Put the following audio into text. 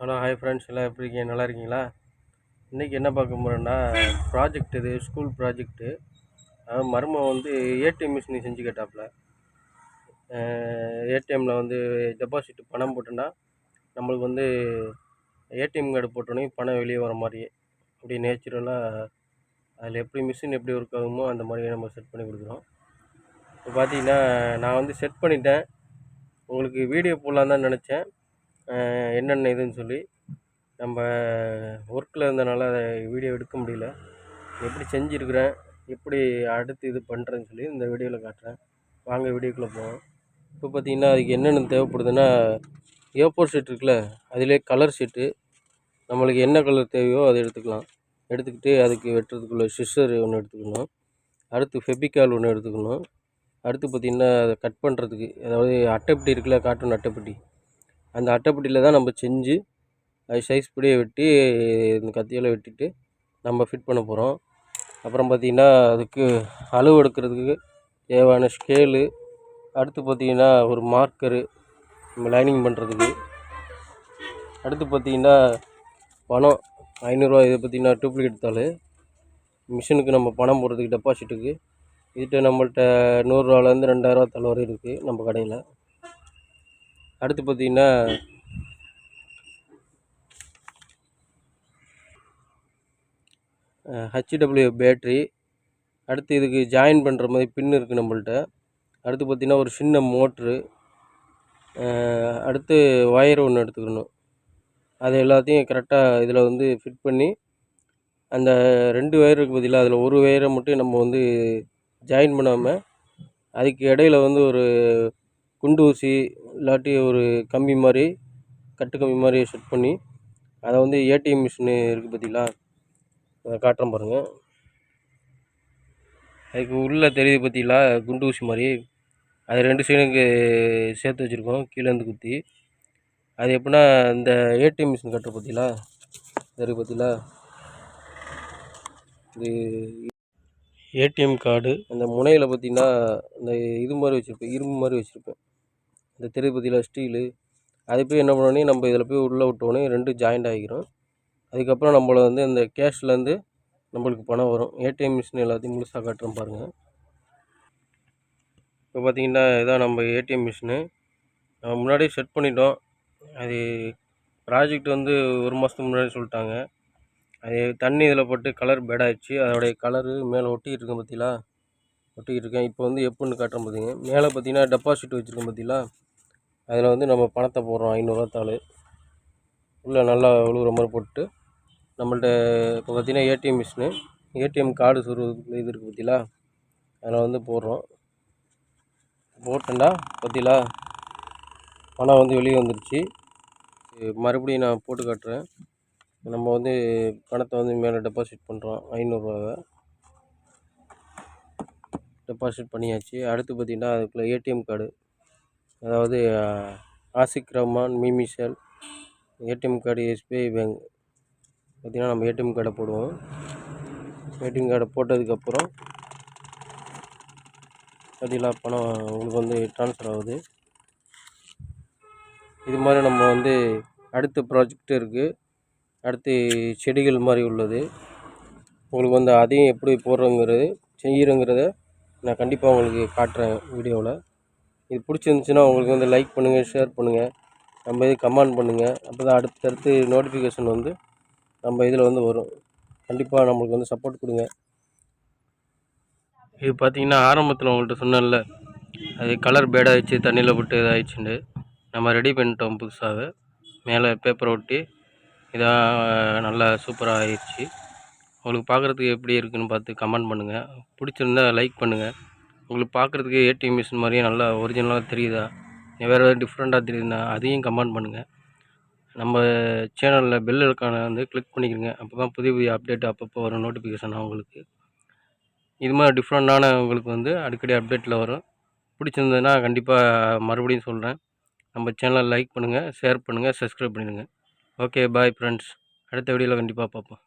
Hello hi friends எல்லாம் எப்படி இருக்கீங்க? நல்லா இருக்கீங்களா? இன்றைக்கி என்ன பார்க்க போகிறேன்னா ப்ராஜெக்ட் இது ஸ்கூல் ப்ராஜெக்ட்டு அதாவது வந்து ஏடிஎம் மிஷின் செஞ்சு கேட்டாப்புல ஏடிஎம்மில் வந்து டெபாசிட் பணம் போட்டோன்னா நம்மளுக்கு வந்து ஏடிஎம் கார்டு போட்டோன்னே பணம் வெளியே வர மாதிரி அப்படி நேச்சுரலாக அதில் எப்படி மிஷின் எப்படி ஒர்க் ஆகுமோ அந்த மாதிரி நம்ம செட் பண்ணி கொடுக்குறோம். இப்போ பார்த்தீங்கன்னா நான் வந்து செட் பண்ணிட்டேன். உங்களுக்கு வீடியோ போடலான்னு தான் நினச்சேன். என்னென்ன இதுன்னு சொல்லி நம்ம ஒர்க்கில் இருந்தனால அதை வீடியோ எடுக்க முடியல. எப்படி செஞ்சுருக்குறேன் எப்படி அடுத்து இது பண்ணுறேன்னு சொல்லி இந்த வீடியோவில் காட்டுறேன். வாங்க வீடியோக்குள்ளே போவோம். இப்போ பார்த்தீங்கன்னா அதுக்கு என்னென்ன தேவைப்படுதுன்னா ஏப்போர் ஷீட் இருக்குல்ல அதிலே கலர் ஷீட்டு நம்மளுக்கு என்ன கலர் தேவையோ அதை எடுத்துக்கலாம். எடுத்துக்கிட்டு அதுக்கு வெட்டுறதுக்குள்ள சிஸ்ஸர் ஒன்று எடுத்துக்கணும். அடுத்து ஃபெபிக்கால் ஒன்று எடுத்துக்கணும். அடுத்து பார்த்திங்கன்னா அதை கட் பண்ணுறதுக்கு அதாவது அட்டைப்பெட்டி இருக்குல்ல கார்ட்டூன் அட்டைப்பெட்டி. அந்த அட்டைப்பெட்டியில் தான் நம்ம செஞ்சு அது சைஸ் படியே வெட்டி இந்த கத்தியால் வெட்டிட்டு நம்ம ஃபிட் பண்ண போகிறோம் அப்புறம் பார்த்திங்கன்னா அதுக்கு அளவு எடுக்கிறதுக்கு தேவையான ஸ்கேலு அடுத்து பார்த்திங்கன்னா ஒரு மார்க்கரு நம்ம லைனிங் பண்ணுறதுக்கு அடுத்து பார்த்திங்கன்னா பணம் ஐநூறுரூவா இதை பார்த்திங்கன்னா டூப்ளிகேட் தாள். மிஷினுக்கு நம்ம பணம் போடுறதுக்கு டெபாசிட்டுக்கு இதுகிட்ட நம்மள்ட்ட நூறுரூவாலேருந்து ரெண்டாயிரரூவா தாள் வரை இருக்குது நம்ம கடையில். அடுத்து பார்த்திங்கன்னா ஹச்டபிள்யூ பேட்ரி அடுத்து இதுக்கு ஜாயின் பண்ணுற மாதிரி பின் இருக்குது நம்மள்ட்ட. அடுத்து பார்த்திங்கன்னா ஒரு சின்ன மோட்ரு அடுத்து ஒயர் ஒன்று எடுத்துக்கணும். அது எல்லாத்தையும் கரெக்டாக இதில் வந்து ஃபிட் பண்ணி அந்த ரெண்டு ஒயருக்கு பதிலாக அதில் ஒரு ஒயரை மட்டும் நம்ம வந்து ஜாயின் பண்ணாமல் அதுக்கு இடையில வந்து ஒரு குண்டு ஊசி இல்லாட்டி ஒரு கம்பி மாதிரி கட்டு கம்பி மாதிரி செட் பண்ணி அதை வந்து ஏடிஎம் மிஷினு இருக்குது பார்த்தீங்களா? அதை காட்டுறேன் பாருங்கள் அதுக்கு உள்ளே தெரியுது பார்த்தீங்களா? குண்டு ஊசி மாதிரி. அது ரெண்டு சைடுக்கு சேர்த்து வச்சுருக்கோம். கீழேருந்து குத்தி. அது எப்படின்னா இந்த ஏடிஎம் மிஷின் கட்டுற பார்த்தீங்களா? இருக்குது பார்த்தீங்களா? இது ஏடிஎம் கார்டு அந்த முனையில் பார்த்தீங்கன்னா இந்த இது மாதிரி வச்சுருப்பேன். இரும்பு மாதிரி வச்சுருப்பேன். இந்த திருப்பதியில் ஸ்டீலு அது போய் என்ன பண்ணோன்னே நம்ம இதில் போய் உள்ளே விட்டோன்னே ரெண்டும் ஜாயிண்ட் ஆகிக்கிறோம் அதுக்கப்புறம் நம்மளை வந்து இந்த கேஷ்லேருந்து நம்மளுக்கு பணம் வரும். ஏடிஎம் மிஷின் எல்லாத்தையும் முழுசாக காட்டுறோம் பாருங்கள் இப்போ பார்த்தீங்கன்னா இதான் நம்ம ஏடிஎம் மிஷினு நம்ம முன்னாடியே செட் பண்ணிட்டோம். அது ப்ராஜெக்ட் வந்து ஒரு மாதத்துக்கு முன்னாடி சொல்லிட்டாங்க. அது தண்ணி இதில் போட்டு கலர் பேட் அதோடைய கலரு மேலே ஒட்டிக்கிட்டு இருக்கேன் பார்த்தீங்களா? ஒட்டிக்கிட்டு இருக்கேன். இப்போ வந்து எப்புன்னு காட்டுறேன் பார்த்தீங்க. மேலே பார்த்தீங்கன்னா டெபாசிட் வச்சுருக்கேன் பார்த்தீங்களா? அதில் வந்து நம்ம பணத்தை போடுறோம் ஐநூறுரூவா தாள் உள்ளே நல்லா உழுவுற மாதிரி போட்டு நம்மள்கிட்ட இப்போ பார்த்தீங்கன்னா ஏடிஎம் மிஷினு ஏடிஎம் கார்டு சொருவதுக்குள்ள இது இருக்குது பார்த்தீங்களா? அதில் வந்து போடுறோம். போட்டேன்டா பார்த்தீங்களா? பணம் வந்து வெளியே வந்துடுச்சு மறுபடியும் நான் போட்டு காட்டுறேன். நம்ம வந்து பணத்தை வந்து மேலே டெபாசிட் பண்ணுறோம் ஐநூறுரூவாவை டெபாசிட் பண்ணியாச்சு. அடுத்து பார்த்திங்கன்னா அதுக்குள்ளே ஏடிஎம் கார்டு. அதாவது ஆசிக் ரஹ்மான் மிமிஷல் ஏடிஎம் கார்டு எஸ்பிஐ பேங்க் பார்த்திங்கன்னா நம்ம ஏடிஎம் கார்டை போடுவோம். ஏடிஎம் கார்டை போட்டதுக்கப்புறம் பார்த்தீங்களா பணம் உங்களுக்கு வந்து ட்ரான்ஸ்ஃபர் ஆகுது. இது மாதிரி நம்ம வந்து அடுத்த ப்ராஜெக்ட் இருக்குது அடுத்து செடிகள் மாதிரி உள்ளது. உங்களுக்கு வந்து அதையும் எப்படி போடுறோங்கிறது செய்கிறோங்கிறத நான் கண்டிப்பாக உங்களுக்கு காட்டுறேன் வீடியோவில். இது பிடிச்சிருந்துச்சின்னா உங்களுக்கு வந்து லைக் பண்ணுங்கள் ஷேர் பண்ணுங்கள் நம்ம இது கமெண்ட் பண்ணுங்கள் அப்போ தான் அடுத்தடுத்து நோட்டிஃபிகேஷன் வந்து நம்ம இதில் வந்து வரும். கண்டிப்பாக நம்மளுக்கு வந்து சப்போர்ட் கொடுங்க. இது பார்த்தீங்கன்னா ஆரம்பத்தில் உங்கள்கிட்ட சொன்னேன்ல அது கலர் பேடாகிடுச்சு தண்ணியில் போட்டு இதாகிடுச்சுண்டு நம்ம ரெடி பண்ணிட்டோம் புதுசாக மேலே பேப்பரை ஒட்டி இதாக நல்லா சூப்பராக ஆயிடுச்சு. உங்களுக்கு பார்க்குறதுக்கு எப்படி இருக்குதுன்னு பார்த்து கமெண்ட் பண்ணுங்கள் பிடிச்சிருந்தா லைக் பண்ணுங்கள் உங்களுக்கு பார்க்குறதுக்கு ஏடிஎம் மிஷின் மாதிரியே நல்லா ஒரிஜினலாக தெரியுதா? வேறு ஏதாவது டிஃப்ரெண்ட்டாக தெரியுதுன்னா அதையும் கமெண்ட் பண்ணுங்கள் நம்ம சேனலில் பெல் இருக்கான வந்து கிளிக் பண்ணிக்கிறங்க அப்போ தான் புதிய புதிய அப்டேட் அப்பப்போ வரும் நோட்டிஃபிகேஷன் உங்களுக்கு. இது மாதிரி டிஃப்ரெண்ட்டான உங்களுக்கு வந்து அடிக்கடி அப்டேட்டில் வரும். பிடிச்சிருந்ததுன்னா கண்டிப்பாக மறுபடியும் சொல்கிறேன் நம்ம சேனலை லைக் பண்ணுங்கள் ஷேர் பண்ணுங்கள் சப்ஸ்கிரைப் பண்ணிடுங்க. ஓகே பாய் ஃப்ரெண்ட்ஸ் அடுத்த வீடியோவில் கண்டிப்பாக பார்ப்போம்.